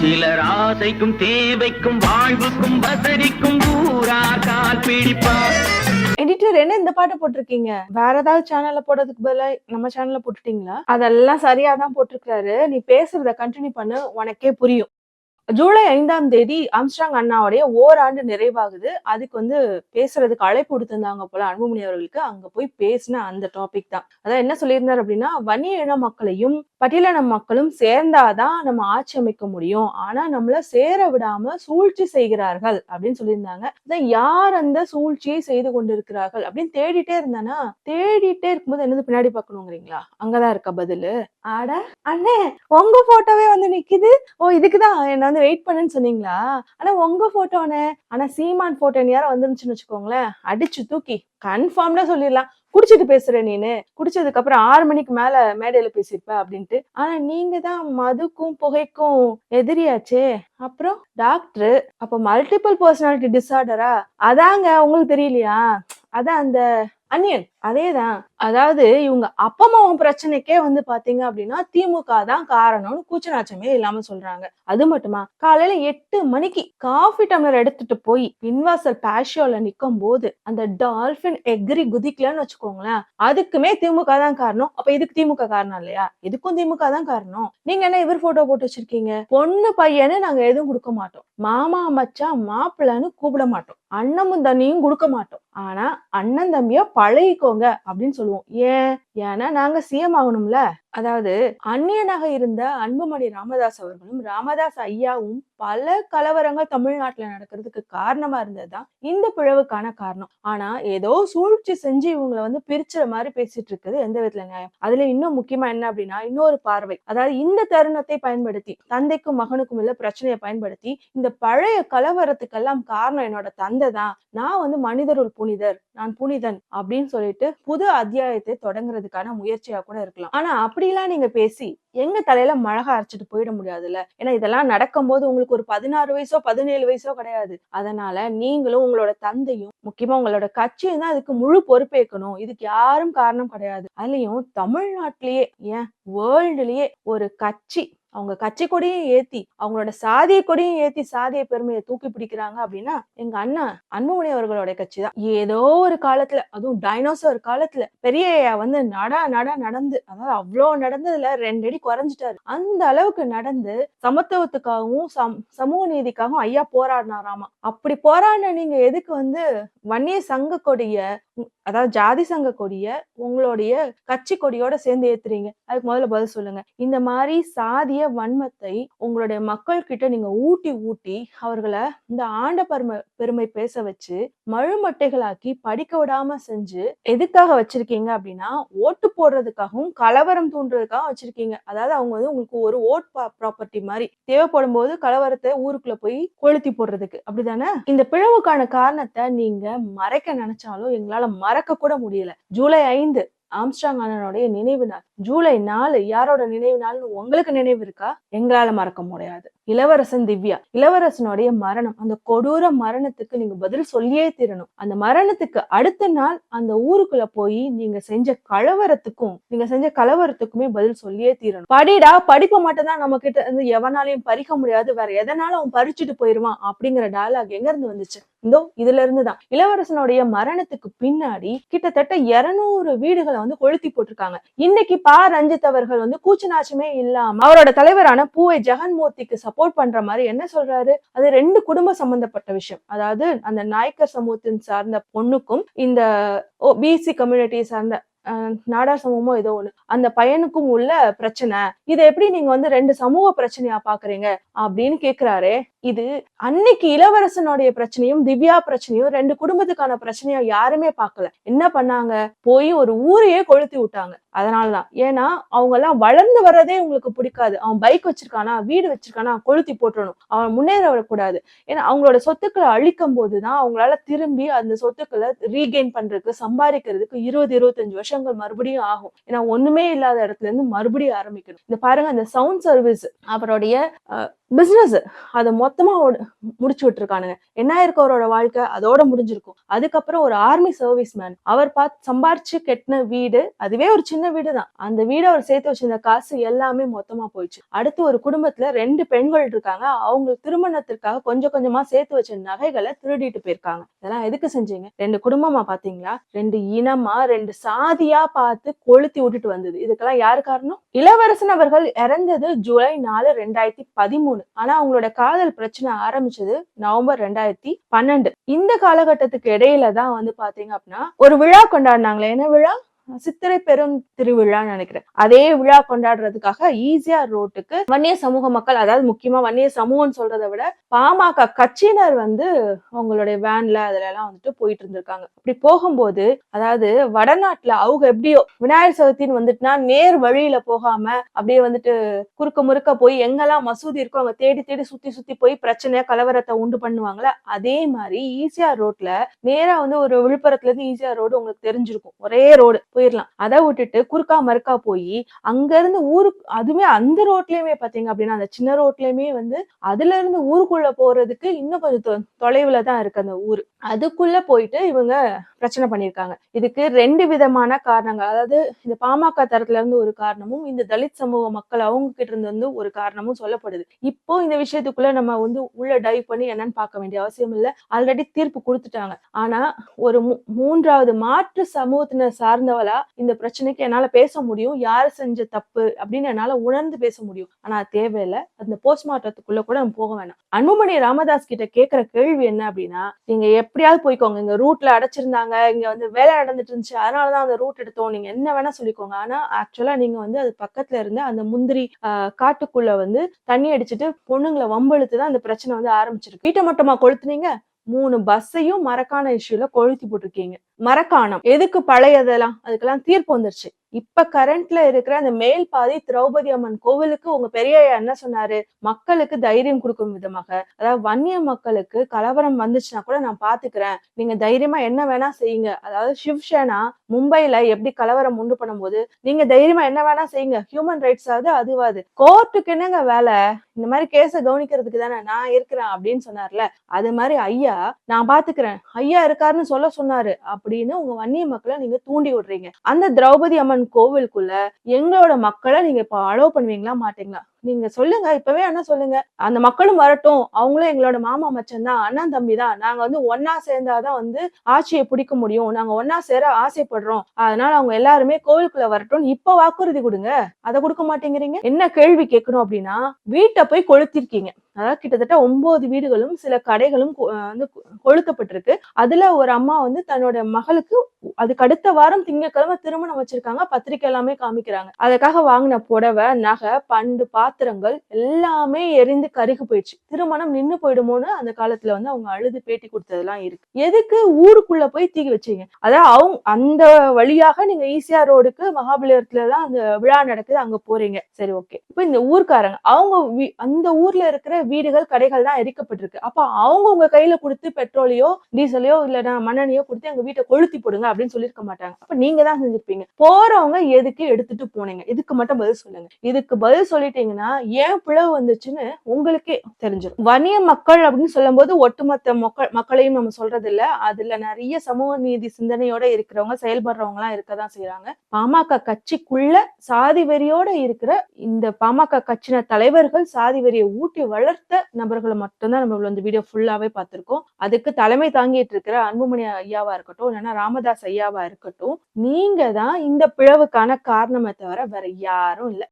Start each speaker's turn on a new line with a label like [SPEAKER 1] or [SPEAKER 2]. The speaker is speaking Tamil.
[SPEAKER 1] சிலர் ஆசைக்கும் தேவைக்கும் வாழ்வுக்கும் வசதிக்கும் ஊரார் கால் பிடிப்பார்.
[SPEAKER 2] எடிட்டர் என்ன இந்த பாட்டை போட்டிருக்கீங்க? வேற ஏதாவது சேனல்ல போடுறதுக்கு பதிலா நம்ம சேனல்ல போட்டுட்டீங்களா? அதெல்லாம் சரியா தான் போட்டிருக்காரு நீ பேசுறத கண்டினியூ பண்ணு உனக்கே புரியும். ஜூலை ஐந்தாம் தேதி அம்ஸ்டாங் அண்ணாவுடைய ஓராண்டு நிறைவாகுது. அதுக்கு வந்து பேசுறதுக்கு அழைப்பு கொடுத்திருந்தாங்க போல அன்புமணி அவர்களுக்கு. அங்க போய் பேசின அந்த டாபிக் தான். அதான் என்ன சொல்லியிருந்தார் அப்படின்னா வன்னிய இன மக்களையும் பட்டியலின மக்களும் சேர்ந்தாதான் நம்ம ஆட்சி அமைக்க முடியும். ஆனா நம்மள சேர விடாம சூழ்ச்சி செய்கிறார்கள் அப்படின்னு சொல்லியிருந்தாங்க. யார் அந்த சூழ்ச்சியை செய்து கொண்டிருக்கிறார்கள் அப்படின்னு தேடிட்டே இருந்தானா தேடிட்டே இருக்கும்போது என்னது பின்னாடி பாக்கணுங்கிறீங்களா அங்கதான் இருக்க பதிலு? ஆட அண்ணே உங்க போட்டோவே வந்து நிக்குது. ஓ இதுக்குதான். என்ன வந்து வெயிட் பண்ணுன்னு சொன்னீங்களா? ஆனா உங்க போட்டோன்னு ஆனா சீமான் போட்டோன்னு யாரும் வந்துருந்துச்சுன்னு வச்சுக்கோங்களேன். அடிச்சு தூக்கி. கன்ஃபார்ம்டா சொல்லிடலாம். குடிச்சிட்டு பேசுற நீனு. குடிச்சதுக்கு அப்புறம் ஆறு மணிக்கு மேல மேடையில பேசியிருப்ப அப்படின்ட்டு. ஆனா நீங்க தான் மதுக்கும் புகைக்கும் எதிரியாச்சே. அப்புறம் டாக்டர் அப்ப மல்டிபிள் பர்சனாலிட்டி டிசார்டரா அதாங்க உங்களுக்கு தெரியலையா? அதான் அந்த அனியன் அதேதான். அதாவது இவங்க அப்பமாவும் பிரச்சனைக்கே வந்து பாத்தீங்க அப்படின்னா திமுக தான் காரணம்னு கூச்சநாச்சமே இல்லாம சொல்றாங்க. அது மட்டுமா? காலையில எட்டு மணிக்கு காஃபி டம்ளர் எடுத்துட்டு போய் பின்வாசல் பேஷியோல நிக்கும் போது அந்த டால்பின் எக்ரி குதிக்கலன்னு வச்சுக்கோங்களேன் அதுக்குமே திமுக தான் காரணம். அப்ப இதுக்கு திமுக காரணம் இல்லையா? இதுக்கும் திமுக தான் காரணம். நீங்க என்ன இவர் போட்டோ போட்டு வச்சிருக்கீங்க? பொண்ணு பையனு நாங்க எதுவும் கொடுக்க மாட்டோம். மாமா மச்சா மாப்பிள்ளைன்னு கூப்பிட மாட்டோம். அண்ணமும் தண்ணியும் கொடுக்க மாட்டோம். ஆனா அண்ணன் தம்பியா பழகிக்கோங்க அப்படின்னு சொல்லி சொல்லுவோம். ஏன்? ஏன்னா நாங்க சிஎம் ஆகணும்ல. அதாவது அந்நியனாக இருந்த அன்புமணி ராமதாஸ் அவர்களும் ராமதாஸ் ஐயாவும் பல கலவரங்கள் தமிழ்நாட்டுல நடக்கிறதுக்கு காரணமா இருந்ததுதான் இந்த பிளவுக்கான காரணம். ஆனா ஏதோ சூழ்ச்சி செஞ்சு இவங்களை வந்து பிரிச்சுற மாதிரி பேசிட்டு இருக்குது எந்த விதத்துல நியாயம்? அதுல இன்னும் முக்கியமா என்ன அப்படின்னா இன்னொரு பார்வை. அதாவது இந்த தருணத்தை பயன்படுத்தி தந்தைக்கும் மகனுக்கும் உள்ள பிரச்சனையை பயன்படுத்தி இந்த பழைய கலவரத்துக்கெல்லாம் காரணம் என்னோட தந்தை தான். நான் வந்து மனிதருள் புனிதர் நான் புனிதன் அப்படின்னு சொல்லிட்டு புது அத்தியாயத்தை தொடங்குறதுக்கான முயற்சியா கூட இருக்கலாம். ஆனா இப்படிலாம் நீங்க பேசி எங்க தலையில மழக அரைச்சிட்டு போயிட முடியாதுல்ல? ஏன்னா இதெல்லாம் நடக்கும்போது உங்களுக்கு ஒரு பதினாறு வயசோ பதினேழு வயசோ கிடையாது. அதனால நீங்களும் உங்களோட தந்தையும் முக்கியமா உங்களோட கட்சியும் தான் அதுக்கு முழு பொறுப்பேற்கணும். இதுக்கு யாரும் காரணம் கிடையாது. அதுலயும் தமிழ்நாட்டிலேயே ஏன் வேர்ல்டுலயே ஒரு கட்சி அவங்க கட்சி கொடியும் ஏத்தி அவங்களோட சாதிய கொடியும் ஏத்தி சாதிய பெருமையை தூக்கி பிடிக்கிறாங்க அப்படின்னா எங்க அண்ணா அன்புமணி அவர்களோட கட்சி தான். ஏதோ ஒரு காலத்துல அதுவும் டைனோசர் காலத்துல பெரிய வந்து நட நட நடந்து அதாவது அவ்வளோ நடந்ததுல ரெண்டு அடி குறைஞ்சிட்டாரு. அந்த அளவுக்கு நடந்து சமத்துவத்துக்காகவும் சம் சமூக நீதிக்காகவும் ஐயா போராடினாராமா. அப்படி போராடின நீங்க எதுக்கு வந்து வன்னிய சங்க கொடிய அதாவது ஜாதி சங்க கொடிய உங்களுடைய கட்சி கொடியோட சேர்ந்து ஏத்துறீங்க? அதுக்கு முதல்ல பதில் சொல்லுங்க. இந்த மாதிரி சாதிய வன்மத்தை உங்களுடைய மக்கள் கிட்ட நீங்க ஊட்டி ஊட்டி அவர்களை இந்த ஆண்ட பெருமை பெருமை பேச வச்சு மழுமட்டைகளாக்கி படிக்க விடாம செஞ்சு எதுக்காக வச்சிருக்கீங்க அப்படின்னா ஓட்டு போடுறதுக்காகவும் கலவரம் தூண்டுறதுக்காகவும் வச்சிருக்கீங்க. அதாவது அவங்க வந்து உங்களுக்கு ஒரு ஓட் ப்ராப்பர்ட்டி மாதிரி தேவைப்படும் போது கலவரத்தை ஊருக்குள்ள போய் கொளுத்தி போடுறதுக்கு. அப்படிதானே? இந்த பிளவுக்கான காரணத்தை நீங்க மறைக்க நினைச்சாலும் எங்களால மறக்க கூட முடியல. ஜூலை ஐந்து ஆம்ஸ்டாங் அண்ணனுடைய நினைவு நாள். ஜூலை நாலு யாரோட நினைவு நாள்னு உங்களுக்கு நினைவு இருக்கா? எங்களால மறக்க முடியாது. இளவரசன் திவ்யா. இளவரசனுடைய மரணம். அந்த கொடூர மரணத்துக்கு நீங்க பதில் சொல்லியே தீரணும். அந்த மரணத்துக்கு அடுத்த நாள் அந்த ஊருக்குள்ள போய் நீங்க செஞ்ச கலவரத்துக்கும் நீங்க செஞ்ச கலவரத்துக்குமே பதில் சொல்லியே தீரணும். படிடா படிப்பை மட்டும் தான் நம்ம கிட்ட இருந்து எவனாலையும் பறிக்க முடியாது. வேற எதனாலும் அவன் பறிச்சுட்டு போயிருவான் அப்படிங்கிற டயலாக் எங்க இருந்து வந்துச்சு? இந்தோ இதுல இருந்து தான். இளவரசனுடைய மரணத்துக்கு பின்னாடி கிட்டத்தட்ட இருநூறு வீடுகளை வந்து கொளுத்தி போட்டிருக்காங்க. இன்னைக்கு பா ரஞ்சித் அவர்கள் வந்து கூச்சநாச்சமே இல்லாம அவரோட தலைவரான பூவை ஜெகன்மூர்த்திக்கு சப்போர்ட் பண்ற மாதிரி என்ன சொல்றாரு? அது ரெண்டு குடும்ப சம்பந்தப்பட்ட விஷயம். அதாவது அந்த நாயக்கர் சமூகத்தின் சார்ந்த பொண்ணுக்கும் இந்த பிசி கம்யூனிட்டி சார்ந்த நாடா நாடார் சமூகமோ ஏதோ ஒண்ணு அந்த பையனுக்கும் உள்ள பிரச்சனை. இதை எப்படி நீங்க வந்து ரெண்டு சமூக பிரச்சனையா பாக்குறீங்க? அப்படின்னு கேக்குறாரு. இது அன்னைக்கு இளவரசனுடைய பிரச்சனையும் திவ்யா பிரச்சனையும் ரெண்டு குடும்பத்துக்கான பிரச்சனையும் யாருமே பார்க்கல. என்ன பண்ணாங்க? போய் ஒரு ஊரையே கொளுத்தி விட்டாங்க. அதனாலதான். ஏன்னா அவங்க எல்லாம் வளர்ந்து வர்றதே உங்களுக்கு பிடிக்காது. அவன் பைக் வச்சிருக்கானா வீடு வச்சிருக்கானா கொளுத்தி போட்டுடணும் அவன் முன்னேற வரக்கூடாது ஏன்னா அவங்களோட சொத்துக்களை அழிக்கும் போதுதான் அவங்களால திரும்பி அந்த சொத்துக்களை ரீகெயின் பண்றதுக்கு சம்பாதிக்கிறதுக்கு இருபது இருபத்தஞ்சு வருஷங்கள் மறுபடியும் ஆகும். ஏன்னா ஒண்ணுமே இல்லாத இடத்துல இருந்து மறுபடியும் ஆரம்பிக்கணும். இந்த பாருங்க அந்த சவுண்ட் சர்வீஸ் அவருடைய பிஸ்னஸ் அதை மொத்தமா முடிச்சு விட்டுருக்கானுங்க. என்ன ஆயிருக்கு அவரோட வாழ்க்கை அதோட முடிஞ்சிருக்கும். அதுக்கப்புறம் ஒரு ஆர்மி சர்வீஸ் மேன் அவர் பார்த்து சம்பாரிச்சு கெட்டின வீடு அதுவே ஒரு சின்ன வீடு தான் அந்த வீடு அவர் சேர்த்து வச்சிருந்த காசு எல்லாமே மொத்தமா போயிடுச்சு. அடுத்து ஒரு குடும்பத்துல ரெண்டு பெண்கள் இருக்காங்க. அவங்க திருமணத்திற்காக கொஞ்சம் கொஞ்சமா சேர்த்து வச்ச நகைகளை திருடிட்டு போயிருக்காங்க. இதெல்லாம் எதுக்கு செஞ்சீங்க? ரெண்டு குடும்பமா பாத்தீங்களா? ரெண்டு இனமா ரெண்டு சாதியா பார்த்து கொளுத்தி விட்டுட்டு வந்தது. இதுக்கெல்லாம் யாரு காரணம்? இளவரசன் அவர்கள் இறந்தது ஜூலை நாலு ரெண்டாயிரத்தி பதிமூணு. ஆனா அவங்களோட காதல் பிரச்சனை ஆரம்பிச்சது நவம்பர் ரெண்டாயிரத்தி பன்னெண்டு. இந்த காலகட்டத்துக்கு இடையில தான் வந்து பாத்தீங்க அப்படின்னா ஒரு விழா கொண்டாடினாங்களே. என்ன விழா? சித்திரை பெரும் திருவிழான்னு நினைக்கிறேன். அதே விழா கொண்டாடுறதுக்காக ஈஸியா ரோட்டுக்கு வன்னிய சமூக மக்கள் அதாவது முக்கியமா வன்னிய சமூகம்னு சொல்றதை விட பாமக கட்சியினர் வந்து அவங்களுடைய வேன்ல அதுல எல்லாம் வந்துட்டு போயிட்டு இருந்திருக்காங்க. அப்படி போகும்போது அதாவது வடநாட்டுல அவங்க எப்படியோ விநாயகர் சதுர்த்தின்னு வந்துட்டுனா நேர் வழியில போகாம அப்படியே வந்துட்டு குறுக்க முறுக்க போய் எங்கெல்லாம் மசூதி இருக்கோ அவங்க தேடி தேடி சுத்தி சுத்தி போய் பிரச்சனையா கலவரத்தை உண்டு பண்ணுவாங்கல்ல அதே மாதிரி ஈசியா ரோட்ல நேரா வந்து ஒரு விழுப்புரத்துல இருந்து ஈசியா ரோடு உங்களுக்கு தெரிஞ்சிருக்கும். ஒரே ரோடு. போயிடலாம் அதை விட்டுட்டு குறுக்கா மறுக்கா போய் அங்க இருந்து ஊருக்கு அதுவுமே அந்த ரோட்லயுமே பாத்தீங்க அப்படின்னா அந்த சின்ன ரோட்லயுமே வந்து அதுல இருந்து ஊருக்குள்ள போறதுக்கு இன்னும் கொஞ்சம் தொ- தொலைவுல தான் இருக்கு அந்த ஊர். அதுக்குள்ள போயிட்டு இவங்க பிரச்சனை பண்ணியிருக்காங்க இதுக்கு ரெண்டு விதமான காரணங்கள். அதாவது இந்த பாமக தரத்துல இருந்து ஒரு காரணமும் இந்த தலித் சமூக மக்கள் அவங்க கிட்ட இருந்து வந்து ஒரு காரணமும் சொல்லப்படுது. இப்போ இந்த விஷயத்துக்குள்ள நம்ம வந்து உள்ள டைவ் பண்ணி என்னன்னு பார்க்க வேண்டிய அவசியம் இல்லை. ஆல்ரெடி தீர்ப்பு கொடுத்துட்டாங்க. ஆனா ஒரு மூ- மூன்றாவது மாற்று சமூகத்தினர் சார்ந்தவளா இந்த பிரச்சனைக்கு என்னால பேச முடியும். யார் செஞ்ச தப்பு அப்படின்னு என்னால உணர்ந்து பேச முடியும். ஆனா தேவையில்லை. அந்த போஸ்ட்மார்ட்டத்துக்குள்ள கூட நம்ம போக வேணாம். அன்புமணி ராமதாஸ் கிட்ட கேக்குற கேள்வி என்ன அப்படின்னா நீங்க எப்படியாவது போய்க்கோங்க. இங்க ரூட்ல அடைச்சிருந்தாங்க. இங்க வந்து வேலை நடந்துட்டு இருந்துச்சு. அதனாலதான் அந்த ரூட் எடுத்தோம். நீங்க என்ன வேணா சொல்லிக்கோங்க. ஆனா ஆக்சுவலா நீங்க வந்து அது பக்கத்துல இருந்து அந்த முந்திரி ஆஹ், காட்டுக்குள்ள வந்து தண்ணி அடிச்சிட்டு பொண்ணுங்களை வம்பெழுத்து தான் அந்த பிரச்சனை வந்து ஆரம்பிச்சிருக்கு. வீட்டை மட்டமா கொளுத்துனீங்க? மூணு பஸ்ஸையும் மரக்கான இஷ்யூல கொளுத்தி போட்டிருக்கீங்க. மரக்காணம். எதுக்கு பழையதெல்லாம்? அதுக்கெல்லாம் தீர்ப்பு வந்துருச்சு. இப்ப கரண்ட்ல இருக்கிற அந்த மேல் பாதி திரௌபதி அம்மன் கோவிலுக்கு உங்க பெரிய என்ன சொன்னாரு? மக்களுக்கு தைரியம் கொடுக்கும் விதமாக. அதாவது வன்னிய மக்களுக்கு கலவரம் வந்துச்சுன்னா கூட நான் பாத்துக்கிறேன். நீங்க தைரியமா என்ன வேணா செய்யுங்க. அதாவது சிவ்சேனா மும்பைல எப்படி கலவரம் உண்டு பண்ணும்போது நீங்க தைரியமா என்ன வேணா செய்யுங்க. ஹியூமன் ரைட்ஸ் ஆகுது அதுவாது கோர்ட்டுக்கு என்னங்க வேலை? இந்த மாதிரி கேஸ கவனிக்கிறதுக்கு தானே நான் இருக்கிறேன் அப்படின்னு சொன்னார்ல. அது மாதிரி ஐயா நான் பாத்துக்கிறேன். ஐயா இருக்காருன்னு சொல்ல சொன்னாரு. அப்படின்னு உங்க வன்னிய மக்களை நீங்க தூண்டி விடுறீங்க. அந்த திரௌபதி அம்மன் கோவிலுக்குள்ள எங்களோட மக்களை நீங்க இப்ப அலோவ் பண்ணுவீங்களா மாட்டீங்களா? நீங்க சொல்லுங்க இப்பவே என்ன சொல்லுங்க. அந்த மக்களும் வரட்டும். அவங்களும் எங்களோட மாமா மச்சன் தான் அண்ணன் தம்பி தான் நாங்க வந்து ஒன்னா சேர்ந்தாதான் வந்து ஆட்சியை பிடிக்க முடியும். நாங்க ஒன்னா சேர ஆசைப்படுறோம். அதனால அவங்க எல்லாருமே கோவிலுக்குள்ள வரட்டும் இப்ப வாக்குறுதி கொடுங்க. அதை கொடுக்க மாட்டேங்கிறீங்க? என்ன கேள்வி கேட்கணும் அப்படின்னா வீட்டை போய் கொளுத்திருக்கீங்க. அதாவது கிட்டத்தட்ட ஒன்பது வீடுகளும் சில கடைகளும் வந்து கொளுத்தப்பட்டிருக்கு. அதுல ஒரு அம்மா வந்து தன்னோட மகளுக்கு அதுக்கு அடுத்த வாரம் திங்கக்கிழமை திருமணம் வச்சிருக்காங்க. பத்திரிக்கை எல்லாமே காமிக்கிறாங்க. அதுக்காக வாங்கின புடவை நகை பண்டு பாத்திரங்கள் எல்லாமே எரிந்து கருகி போயிடுச்சு. திருமணம் நின்று போயிடுமோன்னு அந்த காலத்துல வந்து அவங்க அழுது பேட்டி கொடுத்ததெல்லாம் இருக்கு. எதுக்கு ஊருக்குள்ள போய் தீ வச்சீங்க? அதாவது அவங்க அந்த வழியாக நீங்க ஈசியா ரோடுக்கு மகாபலிபுரத்துல தான் அந்த விழா நடக்குது அங்க போறீங்க. சரி ஓகே. இப்போ இந்த ஊர்க்காரங்க அவங்க வீ- அந்த ஊர்ல இருக்கிற வீடுகள் கடைகள் தான் எரிக்கப்பட்டிருக்கு. அப்ப அவங்க உங்க கையில கொடுத்து பெட்ரோலையோ டீசலையோ இல்லைன்னா மண்ணெண்ணையோ கொடுத்து எங்க வீட்டை கொளுத்தி போடுங்க அப்படின்னு சொல்லியிருக்க மாட்டாங்க. அப்ப நீங்க தான் செஞ்சிருப்பீங்க. போறவங்க எதுக்கு எடுத்துட்டு போனீங்க? இதுக்கு மட்டும் பதில் சொல்லுங்க. இதுக்கு பதில் சொல்லிட்டீங்க சொல்லிட்டீங்கன்னா ஏன் பிளவு வந்துச்சுன்னு உங்களுக்கே தெரிஞ்சிடும் வணிய மக்கள் அப்படின்னு சொல்லும்போது ஒட்டுமொத்த மக்கள் மக்களையும் நம்ம சொல்றது இல்ல அதுல நிறைய சமூக நீதி சிந்தனையோட இருக்கிறவங்க செயல்படுறவங்க எல்லாம் இருக்கதான் செய்யறாங்க பாமக கட்சிக்குள்ள சாதி வெறியோட இருக்கிற இந்த பாமக கட்சியின தலைவர்கள் சாதி வெறியை ஊட்டி வளர்த்த நபர்களை மட்டும்தான் நம்ம இந்த வீடியோ ஃபுல்லாவே பார்த்திருக்கோம். அதுக்கு தலைமை தாங்கிட்டு இருக்கிற அன்புமணி ஐயாவா இருக்கட்டும் இல்லைன்னா ராமதாஸ் ஐயாவா இருக்கட்டும் நீங்க தான் இந்த பிளவுக்கான காரணமே தவிர வேற யாரும் இல்லை.